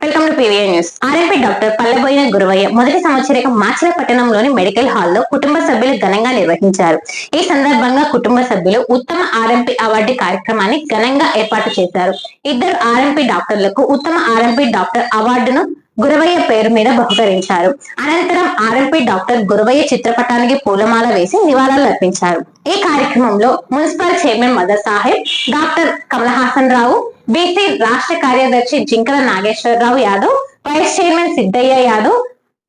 Welcome to PVI news. RMP doctor Palleboina Guruvayya మొదటి సంవత్సరిక మాచల పట్టణంలోని మెడికల్ హాల్లో కుటుంబ సభ్యులు ఘనంగా నిర్వహించారు. ఈ సందర్భంగా కుటుంబ సభ్యులు ఉత్తమ ఆర్ఎంపీ అవార్డు కార్యక్రమాన్ని ఘనంగా ఏర్పాటు చేశారు. ఇద్దరు ఆర్ఎంపీ డాక్టర్లకు ఉత్తమ ఆర్ఎంపీ డాక్టర్ అవార్డును గురవయ్య పేరు మీద బహుకరించారు. అనంతరం ఆర్ఎంపీ డాక్టర్ గురవయ్య చిత్రపటానికి పూలమాల వేసి నివాళులు అర్పించారు. ఈ కార్యక్రమంలో municipal chairman Madar Saheb doctor Kamalahasan Rao BC రాష్ట్ర కార్యదర్శి Jinkala Nageswararao Yadav vice chairman Siddaiah Yadav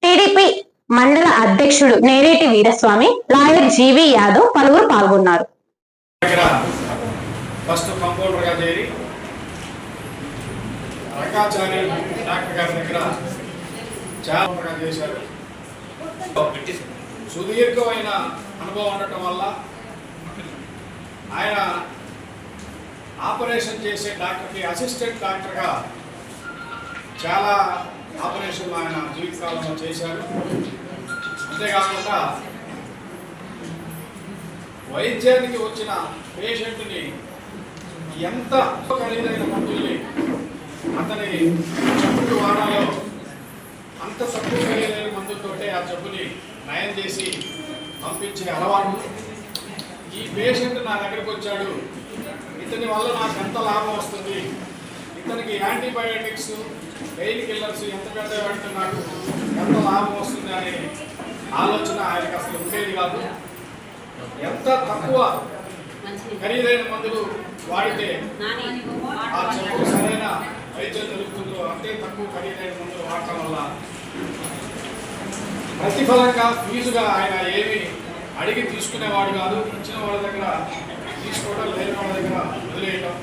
TDP మండల అధ్యక్షుడు నేరేటి వీరస్వామి లాయర్ జీవి యాదవ్ పలువురు పాల్గొన్నారు. ఫస్ట్ కంపౌండర్గా చేరి రంగాచార్య డాక్టర్ గారి దగ్గర చాలా చేశారు. సుదీర్ఘమైన అనుభవం ఉండటం వల్ల ఆయన ఆపరేషన్ చేసే డాక్టర్కి అసిస్టెంట్ డాక్టర్గా చాలా ఆపరేషన్లు ఆయన జీవితకాలంలో చేశారు. అంతేకాకుండా వైద్యానికి వచ్చిన పేషెంట్ని ఎంత ఖరీదైన మందుల్ని అతని జబ్బుకి వాడాలో అంత తక్కువ ఖరీదైన మందులతోటే ఆ జబ్బుని నయం చేసి పంపించే అలవాటు. ఈ పేషెంట్ నా దగ్గరికి వచ్చాడు. ఇతని వల్ల నాకు ఎంత లాభం వస్తుంది? ఇతనికి యాంటీబయాటిక్స్ పెయిన్ కిల్లర్స్ ఎంత పెద్ద పెడుతున్నాడు ఎంత లాభం వస్తుంది అనే ఆలోచన ఆయనకు అసలు ఉండేది కాదు. ఎంత తక్కువ ఖరీదైన మందులు వాడితే ఆ జబ్బు సరైన వైద్యం దొరుకుతుందో అంతే తక్కువ ఖరీదైన మందులు వాడటం వల్ల ప్రతిఫలంగా ఫీజుగా ఆయన ఏమి అడిగి తీసుకునేవాడు కాదు. ఇచ్చిన వాళ్ళ దగ్గర తీసుకోవడం లేని వాళ్ళ దగ్గర వదిలేయటం.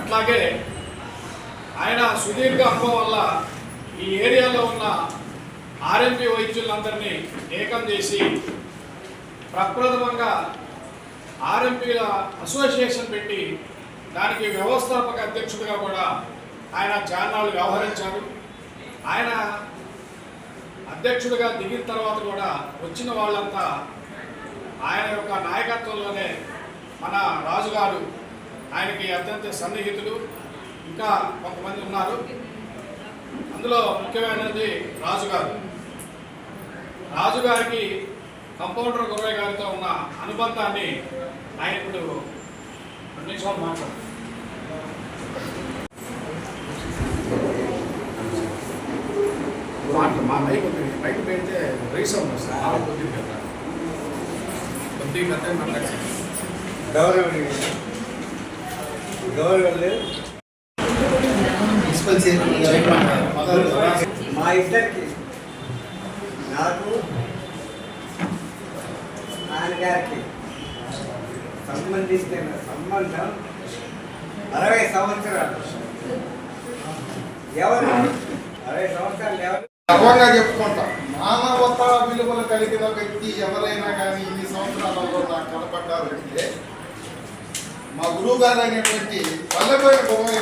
అట్లాగే ఆయన సుదీర్ఘ అనుభవం వల్ల ఈ ఏరియాలో ఉన్న ఆర్ఎంపీ వైద్యులందరినీ ఏకం చేసి ప్రప్రథమంగా ఆర్ఎంపీల అసోసియేషన్ పెట్టి దానికి వ్యవస్థాపక అధ్యక్షుడిగా కూడా ఆయన చాన్నాళ్ళు వ్యవహరించారు. ఆయన అధ్యక్షుడిగా దిగిన తర్వాత కూడా వచ్చిన వాళ్ళంతా ఆయన యొక్క నాయకత్వంలోనే మన రాజుగారు ఆయనకి అత్యంత సన్నిహితులు. ఇంకా కొంతమంది ఉన్నారు. అందులో ముఖ్యమైనది రాజుగారు. రాజుగారికి కంపౌండర్ గురవయ్య గారితో ఉన్న అనుబంధాన్ని ఆయన ఇప్పుడు రెండు నిమిషాలు మాట్లాడు మాట మా మైక్ ఉంది మైక్ పెడితే రీసౌండ్ వస్తుంది కొద్దిగా కొద్దిగా పెద్దగా మాట్లాడాలి గౌరవనీయ గౌరవనీయులు మున్సిపల్ చైర్మన్ మా ఇద్దరికి నాకు నాన్నగారికి సంబంధించిన సంబంధం అరవై సంవత్సరాలు. ఎవరు? అరవై సంవత్సరాలు ఎవరు? గర్వంగా చెప్పుకుంటాం. మానవత విలువలు కలిగిన వ్యక్తి ఎవరైనా కానీ ఇన్ని సంవత్సరాలలో నాకు కనపడ్డారంటే మా గురువు గారు అయినటువంటి పల్లెపోయిన బొమ్మయ్య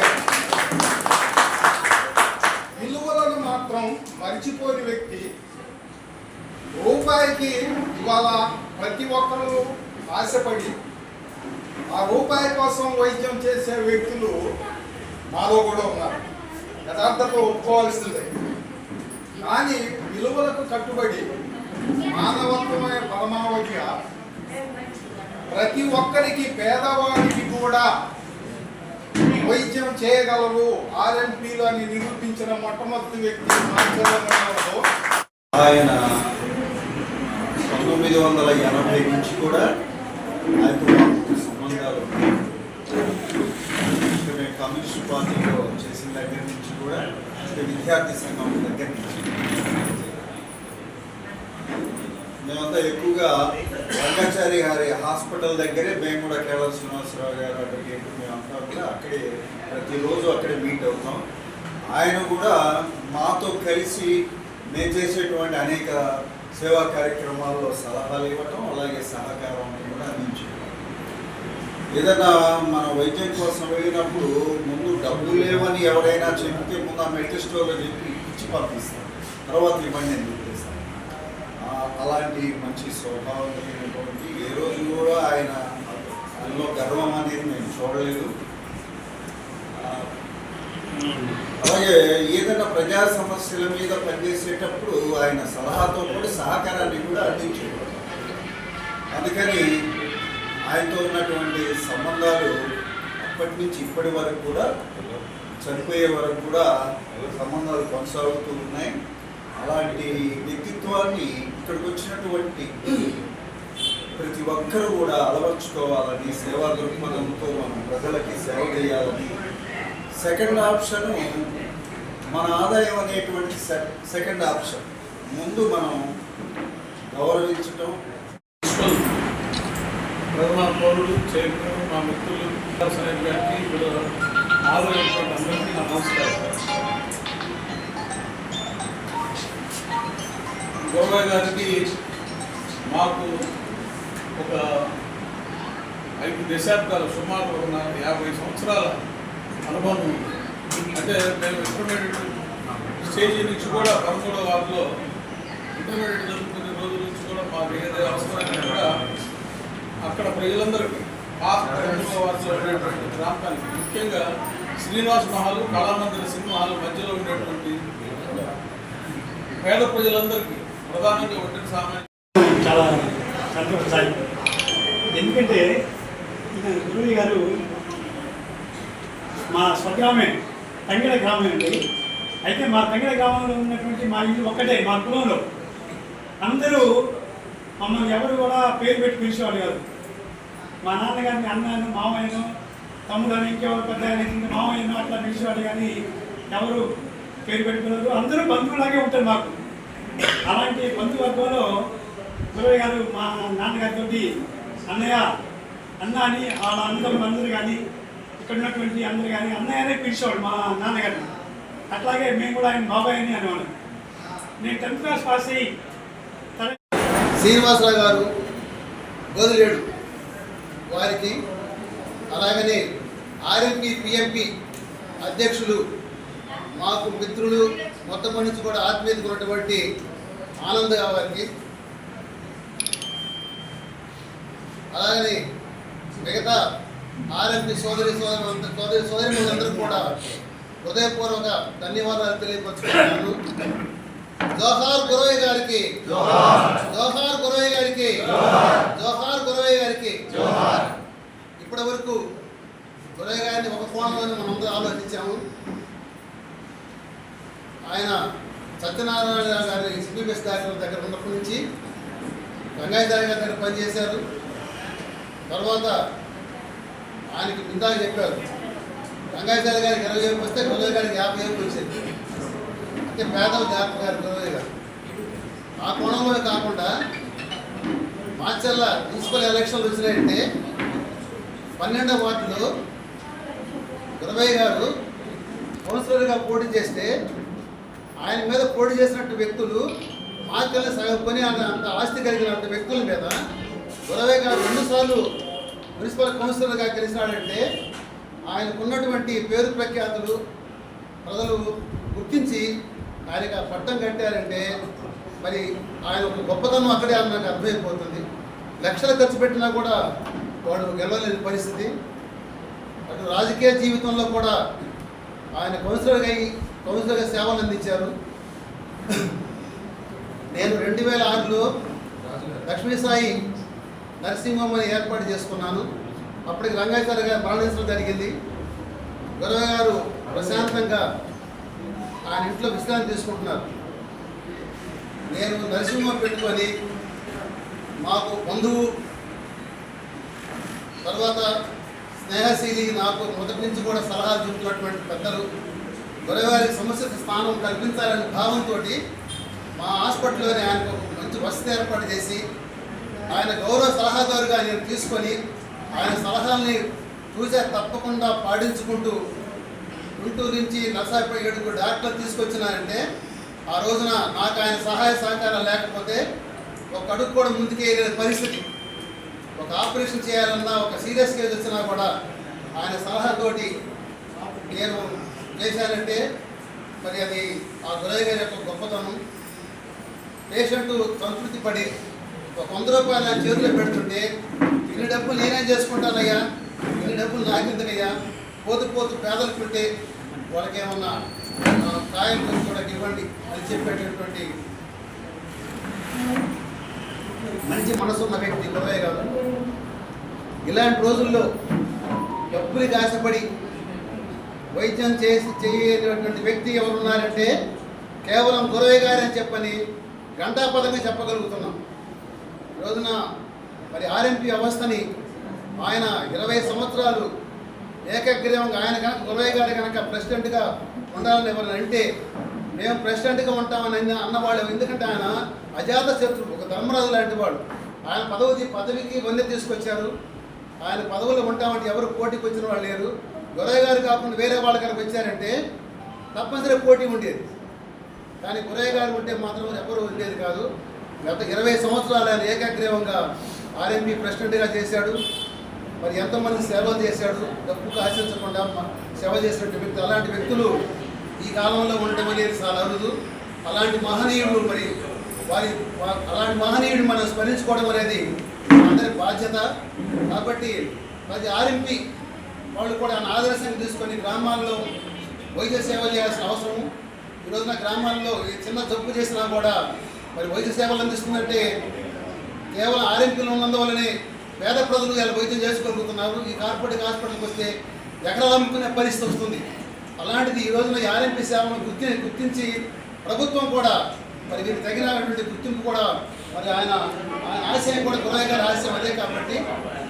విలువలను మాత్రం మర్చిపోని వ్యక్తి రూపాయికి ఇవాళ ప్రతి ఒక్కరూ ఆశపడి ఆ రూపాయి కోసం వైద్యం చేసే వ్యక్తులు మాలో కూడా ఉన్నారు. యథార్థత ఒప్పుకోవాల్సిందే. కానీ విలువలకు కట్టుబడి మానవత్వమైన పరమావధిగా ప్రతి ఒక్కరికి పేదవాడికి కూడా వైద్యం చేయగలరు. ఆర్ఎంపీలు అని నిరూపించిన మొట్టమొదటి వ్యక్తి ఆయన పంతొమ్మిది వందల ఎనభై నుంచి కూడా ఆయనతో మాకు సంబంధాలు ఉన్నాయి. ఇక మేము కమ్యూనిస్ట్ పార్టీలో చేసిన దగ్గర నుంచి కూడా విద్యార్థి సంఘం దగ్గర నుంచి. మేమంతా ఎక్కువగా రంగాచారి గారి హాస్పిటల్ దగ్గరే మేము కూడా కేవల శ్రీనివాసరావు గారు అడ్వకేట్ మేమంతా కూడా అక్కడే ప్రతిరోజు అక్కడే మీట్ అవుతాం. ఆయన కూడా మాతో కలిసి మేము చేసేటువంటి అనేక సేవా కార్యక్రమాల్లో సలహాలు ఇవ్వటం అలాగే సహకారం కూడా అందించారు ఏదైనా మన వైద్యం కోసం వెళ్ళినప్పుడు ముందు డబ్బులు లేవని ఎవరైనా చెప్తే ముందు ఆ మెడికల్ స్టోర్లో చెప్పి ఇచ్చి పంపిస్తాం తర్వాత ఇవ్వండి అని చెప్పేస్తాం అలాంటి మంచి స్వభావం కలిగినటువంటి ఏ రోజు కూడా ఆయన అందులో గర్వం అనేది మేము చూడలేదు. అలాగే ఏదైనా ప్రజా సమస్యల మీద పనిచేసేటప్పుడు ఆయన సలహాతో కూడా సహకారాన్ని కూడా అందించేవాడు అందుకని ఆయనతో ఉన్నటువంటి సంబంధాలు అప్పటి నుంచి ఇప్పటి వరకు కూడా చనిపోయే వరకు కూడా సంబంధాలు కొనసాగుతూ ఉన్నాయి. అలాంటి వ్యక్తిత్వాన్ని ఇక్కడికి వచ్చినటువంటి ప్రతి ఒక్కరూ కూడా అలవర్చుకోవాలని సేవా దృక్పథంతో మనం ప్రజలకి సేవ చేయాలని సెకండ్ ఆప్షన్ మన ఆదాయం అనేటువంటి సెకండ్ ఆప్షన్ ముందు మనం గౌరవించటం ప్రథమ పౌరులు చైర్మన్ మా మిత్రులు సాహెబ్ గారికి ఇప్పుడు హాజరైనటువంటి అందరికీ నా నమస్కారం. గోవా గారికి మాకు ఒక ఐదు దశాబ్దాలు సుమారు ఒక యాభై సంవత్సరాల అనుభవం ఉంది. అంటే మేము ఇంటర్మీడియట్ స్టేజీ నుంచి కూడా పదమూడవ వార్డులో ఇంటర్మీడియట్ జరుగుతున్న రోజుల నుంచి కూడా మాకు ఏదైనా అవసరం కూడా అక్కడ ప్రజలందరికీ ఆ ప్రాంతానికి ముఖ్యంగా శ్రీనివాస్ మహల్ కళామందిర సినిమా మధ్యలో ఉండేటువంటి పేద ప్రజలందరికీ ప్రధానంగా ఒంటరి సామాన్య చాలా సంతోషాయి ఎందుకంటే గురువు గారు మా స్వగ్రామే తంగిడ గ్రామం అండి. అయితే మా తంగిడ గ్రామంలో ఉన్నటువంటి మా ఇల్లు ఒక్కటే మా కులంలో. అందరూ మమ్మల్ని ఎవరు కూడా పేరు పెట్టి పిలిచేవాళ్ళు కాదు. మా నాన్నగారిని అన్నను మామయ్యను తమ్ముడు అని ఇంకెవరు పెద్ద మామయ్యను అట్లా పిలిచేవాడు కానీ ఎవరు పేరు పెట్టుకున్నారు అందరూ బంధువులాగే ఉంటారు మాకు. అలాంటి బంధువర్గంలో గురవయ్య గారు మా నాన్నగారితో అన్నయ్య అన్న అని వాళ్ళ అందరూ అందరూ కానీ ఇక్కడ ఉన్నటువంటి అందరు కానీ అన్నయ్యనే పిలిచేవాడు మా నాన్నగారిని. అట్లాగే మేము కూడా ఆయన బాబాయ్ అని అనేవాడు నేను టెన్త్ క్లాస్ పాస్ అయ్యి శ్రీనివాసరావు గారు గోదిలేడు వారికి అలాగనే ఆర్ఎంపీ పిఎంపీ అధ్యక్షులు మాకు మిత్రులు మొత్తం నుంచి కూడా ఆత్మీయతకు ఉన్నటువంటి ఆనంద్ గారికి అలాగనే మిగతా ఆర్ఎంపీ సోదరి సోదరు సోదరి సోదరి కూడా హృదయపూర్వక ధన్యవాదాలు తెలియపరుచుకుంటున్నాను. జోహార్ గురవయ్య గారికి. జోహార్. గురవయ్య గారికి. జోహార్. గురవయ్య గారికి. ఇప్పటి వరకు గురవయ్య గారిని ఒక కోణంలోనే మనం అందరూ ఆలోచించాము. ఆయన సత్యనారాయణ గారి సిబిఎస్ డాక్టర్ దగ్గర ఉన్నప్పటి నుంచి గంగాయి గారి దగ్గర పనిచేశారు. తర్వాత ఆయనకి ఇందాక చెప్పారు గంగాచార్య గారికి ఇరవై ఏళ్ళు వస్తే గురవయ్య గారికి యాభై ఏళ్ళు వచ్చింది. అంటే పేదలు జాగ్రత్త గారు గారు ఆ కోణంలో కాకుండా మాచర్ల మున్సిపల్ ఎలక్షన్లు వచ్చినాయంటే పన్నెండవ వార్డులో గురవయ్య గారు కౌన్సిలర్గా పోటీ చేస్తే ఆయన మీద పోటీ చేసినట్టు వ్యక్తులు మాచర్ల సగం అంత ఆస్తి కలిగినటువంటి వ్యక్తుల మీద గురవయ్య గారు రెండుసార్లు మున్సిపల్ కౌన్సిలర్గా గెలిచినాడంటే ఆయనకున్నటువంటి పేరు ప్రఖ్యాతులు ప్రజలు గుర్తించి ఆయనకు ఆ పట్టం కట్టారంటే మరి ఆయన ఒక గొప్పతనం అక్కడే అని నాకు అర్థమైపోతుంది. లక్షలు ఖర్చు పెట్టినా కూడా వాడు గెలవలేని పరిస్థితి. అటు రాజకీయ జీవితంలో కూడా ఆయన కౌన్సిలర్గా అయి కౌన్సిలర్గా సేవలు అందించారు. నేను రెండు వేల ఆరులో లక్ష్మీ సాయి నరసింహమ్మని ఏర్పాటు చేసుకున్నాను. అప్పటికి రంగాచార్య గారు మరణించడం జరిగింది గురవ గారు ప్రశాంతంగా వాళ్ళ ఇంట్లో విశ్రాంతి తీసుకుంటున్నారు. నేను నరసింహ పెట్టుకొని మాకు బంధువు తర్వాత స్నేహశీలి నాకు మొదటి నుంచి కూడా సలహాలు చూపుతున్నటువంటి పెద్దలు గురవారికి సమస్యకు స్థానం కల్పించాలనే భావంతో మా హాస్పిటల్లోనే ఆయనకు మంచి వసతి ఏర్పాటు చేసి ఆయన గౌరవ సలహాదారుగా నేను తీసుకొని ఆయన సలహాల్ని చూసే తప్పకుండా పాటించుకుంటూ గుంటూరు నుంచి నర్సాపై ఏడుగురు డాక్టర్లు తీసుకొచ్చినారంటే ఆ రోజున నాకు ఆయన సహాయ సహకారం లేకపోతే ఒక అడుగు కూడా ముందుకేయలేని పరిస్థితి. ఒక ఆపరేషన్ చేయాలన్నా ఒక సీరియస్ కేసు వచ్చినా కూడా ఆయన సలహాతోటి నేను చేశానంటే మరి అది ఆ గురయ్య గారి యొక్క గొప్పతనం. పేషెంట్ సంతృప్తి పడి ఒక వంద రూపాయలు నా చేతిలో పెడుతుంటే ఇన్ని డబ్బులు నేనేం చేసుకుంటానయ్యా? ఇన్ని డబ్బులు నాకెందుకయ్యా? పోతు పోతు పేదలకు పెట్టి వాళ్ళకేమన్నా కాయలు కూడా ఇవ్వండి అని చెప్పేటటువంటి మంచి మనసున్న వ్యక్తి గురవయ్య కాదు. ఇలాంటి రోజుల్లో డబ్బులకి ఆశపడి వైద్యం చేసి చేయనటువంటి వ్యక్తి ఎవరున్నారంటే కేవలం గురవే గారని చెప్పని చెప్పని గంటాపదంగా చెప్పగలుగుతున్నాం. రోజున మరి ఆర్ఎంపీ వ్యవస్థని ఆయన ఇరవై సంవత్సరాలు ఏకగ్రీవంగా ఆయన కనుక గురవయ్య గారు కనుక ప్రెసిడెంట్గా ఉండాలని ఎవరైనా అంటే మేము ప్రెసిడెంట్గా ఉంటామని అన్నవాళ్ళు ఎందుకంటే ఆయన అజాత శత్రువు ఒక ధర్మరాజు లాంటి వాడు. ఆయన పదవి పదవికి వన్నె తీసుకొచ్చారు. ఆయన పదవుల్లో ఉంటామంటే ఎవరు పోటీకి వచ్చిన వాళ్ళు లేరు. గురయ్య గారు కాకుండా వేరే వాళ్ళు కనుక వచ్చారంటే తప్పనిసరి పోటీ ఉండేది. కానీ గురయ్య గారు ఉంటే మాత్రం ఎవరు ఉండేది కాదు. గత ఇరవై సంవత్సరాలు ఆయన ఏకగ్రీవంగా ఆర్ఎంపీ ప్రెసిడెంట్గా చేశాడు. మరి ఎంతోమంది సేవలు చేశాడు డబ్బుకు ఆశించకుండా సేవ చేసినటువంటి వ్యక్తి అలాంటి వ్యక్తులు ఈ కాలంలో ఉండటం అనేది చాలా అరుదు. అలాంటి మహనీయుడు మరి వారి అలాంటి మహనీయుడు మనం స్మరించుకోవడం అనేది అందరి బాధ్యత. కాబట్టి మరి ఆర్ఎంపీ వాళ్ళు కూడా ఆయన ఆదర్శంగా తీసుకొని గ్రామాల్లో వైద్య సేవ చేయాల్సిన అవసరం. ఈ రోజున గ్రామాల్లో ఈ చిన్న జబ్బు చేసినా కూడా మరి వైద్య సేవలు అందిస్తుందంటే కేవలం ఆరోగ్యంలో ఉన్నందువల్లనే పేద ప్రజలు వీళ్ళ వైద్యం చేసుకోగలుగుతున్నారు ఈ కార్పొరేట్ హాస్పిటల్కి వస్తే ఎక్కడ అమ్ముకునే పరిస్థితి వస్తుంది. అలాంటిది ఈ రోజున ఆర్ఎంపీ సేవలను గుర్తి గుర్తించి ప్రభుత్వం కూడా మరి వీరికి తగినటువంటి గుర్తింపు కూడా మరి ఆయన ఆయన ఆశయం కూడా గురయ్య గారి ఆశయం అదే కాబట్టి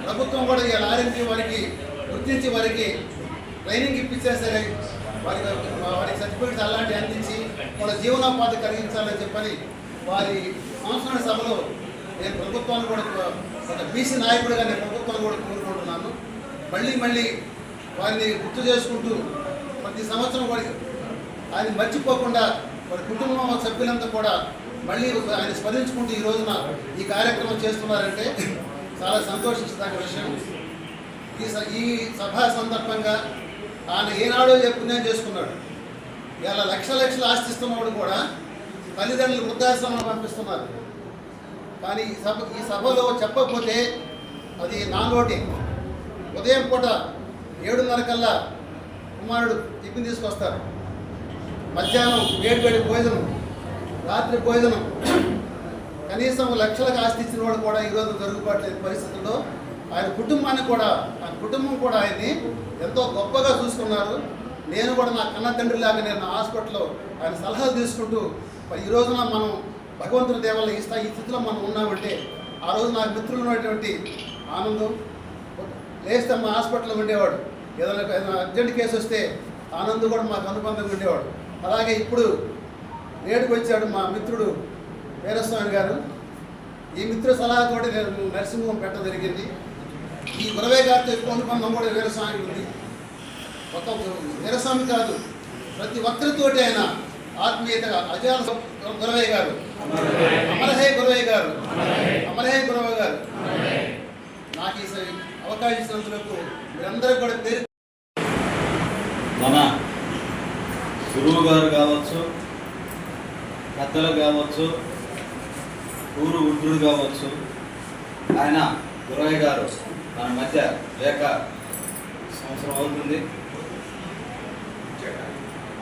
ప్రభుత్వం కూడా ఈ ఆర్ఎంపీ వారికి గుర్తించి వారికి ట్రైనింగ్ ఇప్పించే సరే వారికి వారికి సర్టిఫికేట్స్ అలాంటివి అందించి వాళ్ళ జీవనోపాధి కలిగించాలని చెప్పని వారి సంవత్సరాల సభలో నేను ప్రభుత్వాన్ని కూడా ఒక బీసీ నాయకుడిగా నేను ప్రభుత్వాన్ని కూడా కోరుకుంటున్నాను. మళ్ళీ మళ్ళీ వారిని గుర్తు చేసుకుంటూ ప్రతి సంవత్సరం వారి ఆయన మర్చిపోకుండా వారి కుటుంబం సభ్యులంతా కూడా మళ్ళీ ఆయన స్మరించుకుంటూ ఈ రోజున ఈ కార్యక్రమం చేస్తున్నారంటే చాలా సంతోషించదగ్గ విషయం. ఈ ఈ సభ సందర్భంగా ఆయన ఏనాడో చెప్పుకునే చేసుకున్నాడు. ఇలా లక్ష లక్షలు ఆస్తిస్తున్నవాడు కూడా తల్లిదండ్రులు వృద్ధాశ్రమం పంపిస్తున్నారు. కానీ ఈ సభ ఈ సభలో చెప్పకపోతే అది నాలోటి ఉదయం పూట ఏడున్నర కల్లా కుమారుడు టిఫిన్ తీసుకొస్తారు. మధ్యాహ్నం వేడి వేడి భోజనం రాత్రి భోజనం. కనీసం లక్షలకు ఆస్తి ఇచ్చిన వాడు కూడా ఈరోజు జరుగుబాట్లేని పరిస్థితుల్లో ఆయన కుటుంబాన్ని కూడా ఆయన కుటుంబం కూడా ఆయన్ని ఎంతో గొప్పగా చూసుకున్నారు. నేను కూడా నా కన్న తండ్రి లాగా నేను నా హాస్పిటల్లో ఆయన సలహాలు తీసుకుంటూ ఈ రోజున మనం భగవంతుని దేవల్ల ఈ స్థాయి ఈ స్థితిలో మనం ఉన్నామంటే ఆ రోజు నాకు మిత్రులు ఉన్నటువంటి ఆనందం. లేస్తే మా హాస్పిటల్లో ఉండేవాడు. ఏదైనా ఏదైనా అర్జెంట్ కేసు వస్తే ఆనందం కూడా మాకు అనుబంధంగా ఉండేవాడు. అలాగే ఇప్పుడు నేడుకు వచ్చాడు మా మిత్రుడు వీరస్వామి గారు. ఈ మిత్ర సలహాతో నేను నర్సింగ్ హోమ్ పెట్టడం జరిగింది. ఈ గురవే గారితో ఎక్కువ అనుబంధం కూడా వీరస్వామి ఉంది. ఒక వీరస్వామి కాదు ప్రతి ఒక్కరితోటి ఆయన ఆత్మీయతగా అజాల గురవే గారు. అమరహే గురవయ్య గారు. అమరహే. గురవయ్య గారు. నాకు ఈ అవకాశం ఇచ్చినందుకు మీరందరూ కూడా పేరు మన గురువు గారు కావచ్చు పెద్దలు కావచ్చు ఊరు వృద్ధుడు కావచ్చు ఆయన గురయ్య గారు మన మధ్య లేక సంవత్సరం అవుతుంది.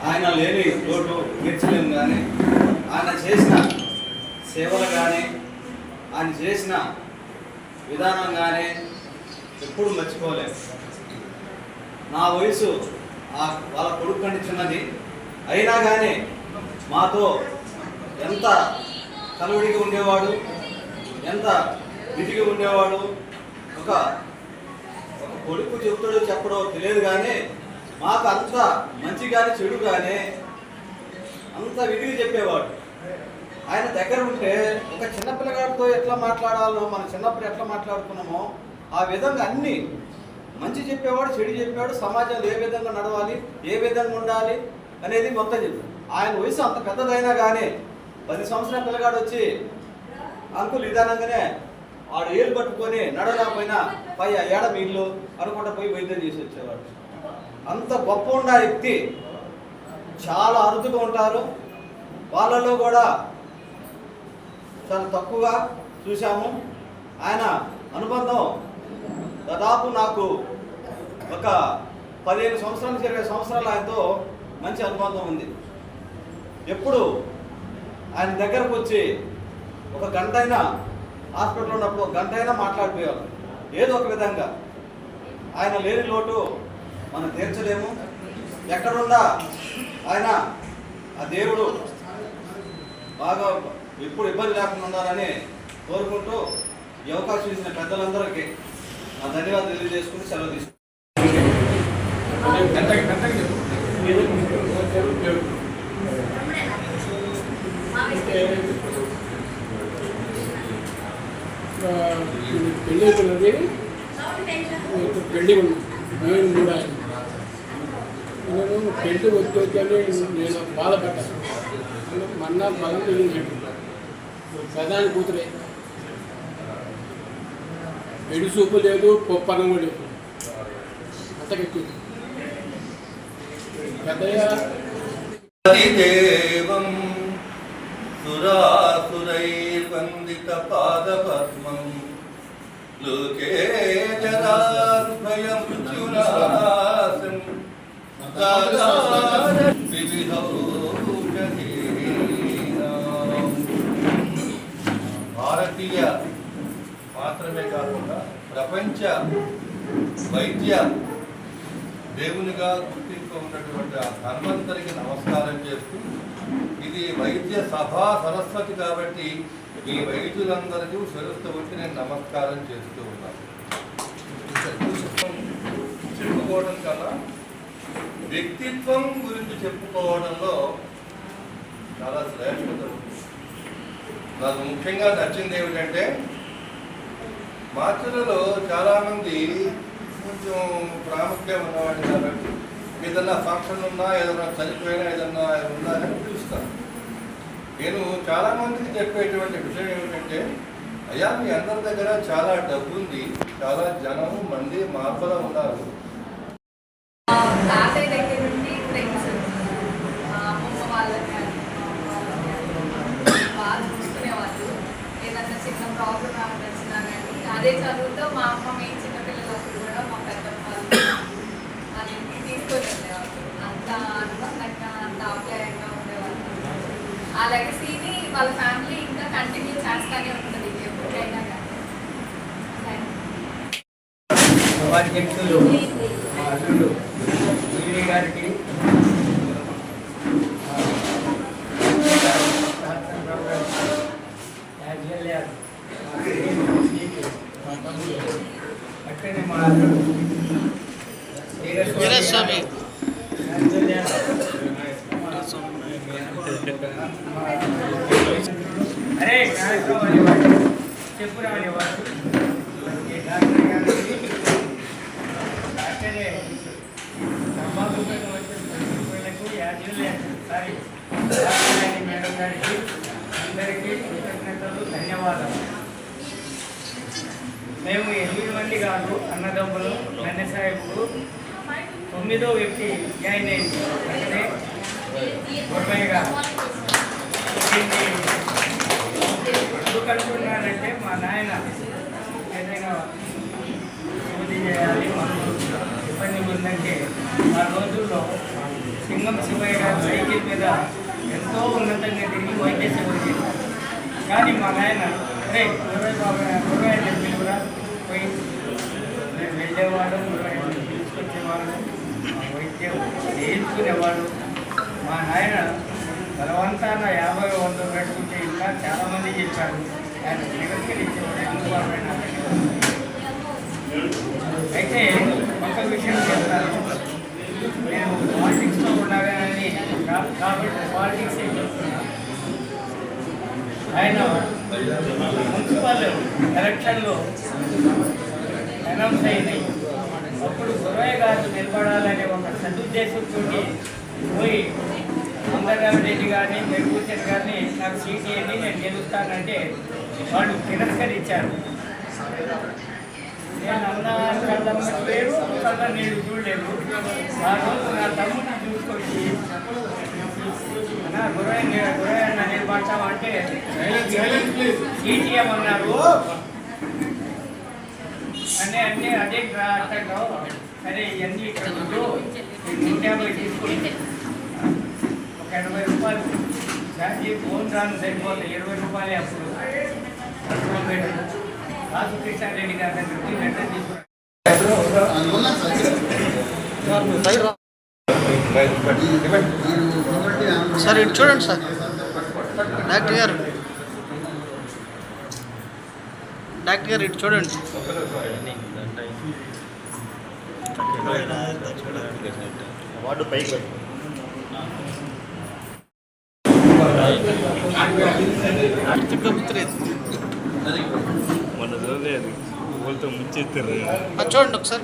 ఆయన లేని లోటు తీర్చలేము కానీ ఆయన చేసిన సేవలు కానీ ఆయన చేసిన విధానం కానీ ఎప్పుడు మర్చిపోలేము. నా వయసు ఆ వాళ్ళ కొడుకు కంటే చిన్నది. అయినా కానీ మాతో ఎంత కలువడిగా ఉండేవాడు ఎంత విధిగా ఉండేవాడు ఒక ఒక కొడుకు చెప్తాడో చెప్పడో తెలియదు కానీ మాకు అంత మంచి కానీ చెడు కానీ అంత విధిగా చెప్పేవాడు. ఆయన దగ్గర ఉంటే ఒక చిన్న పిల్లగాడితో ఎట్లా మాట్లాడాలో మనం చిన్నప్పుడు ఎట్లా మాట్లాడుకున్నామో ఆ విధంగా అన్ని మంచి చెప్పేవాడు చెడు చెప్పాడు సమాజంలో ఏ విధంగా నడవాలి ఏ విధంగా ఉండాలి అనేది మొత్తం చెప్పు ఆయన వయసు అంత పెద్దదైనా కానీ పది సంవత్సరాల పిల్లగాడు వచ్చి అంకుల్ నిదానంగానే వాడు ఏలు పట్టుకొని నడవలేకపోయినా పై ఏడ మీళ్ళు అనుకుంటా పోయి వైద్యం చేసి వచ్చేవాడు. అంత గొప్ప ఉన్న వ్యక్తి. చాలా అరుదుగా ఉంటారు. వాళ్ళలో కూడా చాలా తక్కువగా చూశాము. ఆయన అనుబంధం దాదాపు నాకు ఒక పదిహేను సంవత్సరాల నుంచి ఇరవై సంవత్సరాలు ఆయనతో మంచి అనుబంధం ఉంది. ఎప్పుడు ఆయన దగ్గరకు వచ్చి ఒక గంట అయినా హాస్పిటల్లో ఉన్నప్పుడు ఒక గంట అయినా మాట్లాడిపోయారు ఏదో ఒక విధంగా. ఆయన లేని లోటు మనం తీర్చలేము. ఎక్కడుందా ఆయన ఆ దేవుడు బాగా ఎప్పుడు ఇబ్బంది లేకుండా ఉండాలని కోరుకుంటూ ఈ అవకాశం ఇచ్చిన పెద్దలందరికీ నా ధన్యవాదాలు తెలియజేసుకుని సెలవు తీసుకుంటాను పెళ్ళి ఉన్నది పెళ్ళి ఉంది నేను కూడా నేను పెళ్ళి వచ్చి నేను బాధపడ్డాను మొన్న బలం తెలియజేయండి ప్రధాని కూతురే. పెళ్ళి చూపు లేదు పొప్పనం కూడా లేదు అంతకెక్కింది సురాసురైర్వందిత పాదపద్మం. లోకే జరాద్భయం మృత్యునాశం ప్రపంచ వైద్య దేవునిగా గుర్తింపు ఉన్నటువంటి ఆ ధన్వంతరికి నమస్కారం చేస్తూ ఇది వైద్య సభా సరస్వతి కాబట్టి ఈ వైద్యులందరికీ శిరస్సు వచ్చి నేను నమస్కారం చేస్తూ ఉన్నాను. చెప్పుకోవడం కన్నా వ్యక్తిత్వం గురించి చెప్పుకోవడంలో చాలా శ్రేష్టత ఉంది. నాకు ముఖ్యంగా నచ్చింది ఏమిటంటే మాతృలలో చాలామంది కొంచెం ప్రాముఖ్యం ఉన్నవాడు కాబట్టి ఏదన్నా ఫంక్షన్ ఉన్నా ఏదన్నా చనిపోయినా ఏదన్నా ఉన్నా అని పిలుస్తాను నేను చాలామందికి చెప్పేటువంటి విషయం ఏమిటంటే అయ్యా మీ అందరి దగ్గర చాలా డబ్బు ఉంది చాలా జనం మంది మార్పులో ఉన్నారు తాతయ్య దగ్గర నుండి ఫ్రెండ్స్ అమ్మమ్మ వాళ్ళని కానీ, మా వాళ్ళని కానీ బాగా చూసుకునేవాళ్ళు ఏదన్నా చిన్న ప్రాబ్లం నాకు వచ్చినా కానీ అదే చదువుతో మా అమ్మ మేము చిన్నపిల్లలప్పుడు కూడా మా పెద్దమ్మ వాళ్ళు వాళ్ళ ఇంటికి తీసుకొని వెళ్ళేవాళ్ళు అంత అనుబంధంగా అంత ఆప్యాయంగా ఉండేవాళ్ళు ఆ లెగసీని వాళ్ళ ఫ్యామిలీ ఇంకా కంటిన్యూ చేస్తానే ఉంటుంది ఎప్పుడైనా కానీ. ఉపాధ్యక్షులు గారికి అక్కడే మా అల్లుడు వీరస్వామి అరే చెప్పురా అనేవాడు ఈ డాక్టర్ గారికి డాక్టరే సంపాదకులకు వచ్చిన యాజులే సారీ డాక్టర్ గారి మేడం గారికి అందరికీ కృతజ్ఞతలు ధన్యవాదాలు మేము ఎనిమిది మంది కాదు అన్నదమ్ములు నన్నె సాహెబ్కు తొమ్మిదో వ్యక్తి జాయిన్ అయింది అంటే గొప్పయ్య ఎందుకు అనుకున్నానంటే మా నాయన ఏదైనా శుభి చేయాలి మనకు ఇబ్బంది ఉందంటే ఆ రోజుల్లో సింగం శివయ్య గారు సైకిల్ మీద ఎంతో ఉన్నతంగా తిరిగి వైద్య సేవ కానీ మా నాయన రే గురవై బాబు గురవై పిలువురా పోయి నేను వెళ్ళేవాడు గురవై తీసుకొచ్చేవాడు ఆ వైద్యం చేయించుకునేవాడు మా నాయన బలవంతాన యాభై వందలు పెట్టుకుంటే ఇంకా చాలామంది చెప్పారు ఆయన నిరస్కరించేవాడు అయితే ఒక విషయం చెప్తాను. నేను పాలిటిక్స్లో ఉండగానే కాబట్టి పాలిటిక్స్ ఆయన మున్సిపల్ ఎలక్షన్లో అనౌన్స్ అయినాయి అప్పుడు గురవయ్య గారు నిలబడాలనే ఒక సదుద్దేశంతో పోయి రెడ్డి గారిని మెరుగుచర్ గారిని నాకు సీట్ ఇవ్వండి నేను గెలుస్తానంటే వాళ్ళు తిరస్కరించారు. నేను అన్న కళ్ళమ్మ లేరు కళ్ళ నేను చూడలేదు. ఆ రోజు నా తమ్ముడిని చూసుకొచ్చి నా గురయ్య గురయ్య అన్న నిలబడతామంటే సీట్ ఇవ్వమన్నారు. అంటే అంటే అదే అట్టలో సరే ఇవన్నీ ఇక్కడ నూట యాభై తీసుకుని ఎనభై రూపాయలు దానికి ఫోన్ రాను సరిపోతుంది ఇరవై రూపాయలే అప్పుడు రాజు కృష్ణారెడ్డి గారి దగ్గరికి లెటర్ తీసుకున్నాను సార్ ఇటు చూడండి సార్. డాక్టర్ గారు. డాక్టర్ గారు ఇటు చూడండి. వాడు పైకి అది చూడండి ఒకసారి